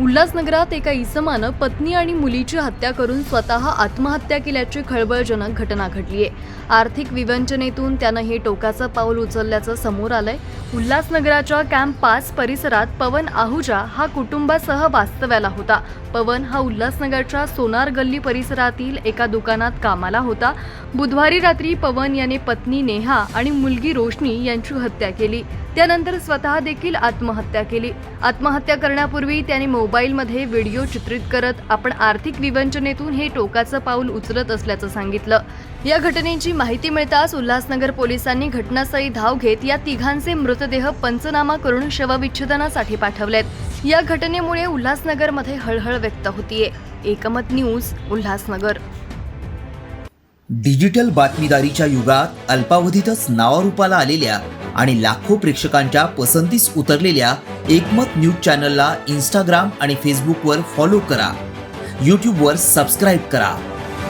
उल्हासनगरात एका इसमानं पत्नी आणि मुलीची हत्या करून स्वतः आत्महत्या केल्याची खळबळजनक घटना घडली आहे आर्थिक विवंचनेतून त्यानं हे टोकाचं पाऊल उचलल्याचं समोर आलंय. उल्हासनगराच्या कॅम्प पाच परिसरात पवन आहुजा हा कुटुंबासह वास्तव्याला होता. पवन हा उल्हासनगरच्या सोनार गल्ली परिसरातील एका दुकानात कामाला होता. बुधवारी रात्री पवन याने पत्नी नेहा आणि मुलगी रोशनी यांची हत्या केली. त्यानंतर स्वतः देखील आत्महत्या केली. आत्महत्या करण्यापूर्वी त्याने मोबाईलमध्ये व्हिडिओ चित्रित करत आपण आर्थिक विवंचनेतून हे टोकाचं पाऊल उचलत असल्याचं सांगितलं. या घटनेची माहिती मिळताच उल्हासनगर पोलिसांनी घटनास्थळी धाव घेत या तिघांचे मृतदेह पंचनामा करून शवविच्छेदनासाठी पाठवलेत. या घटनेमुळे उल्हासनगरमध्ये हळहळ व्यक्त होतीये. एकमत न्यूज उल्हासनगर. डिजिटल बातमीदारीच्या युगात अल्पावधीतच नावारूपाला आलेल्या आणि लाखो प्रेक्षकांच्या पसंतीस उतरलेल्या एकमत न्यूज चॅनलला इंस्टाग्राम आणि फेसबुकवर फॉलो करा. यूट्यूबवर सबस्क्राईब करा.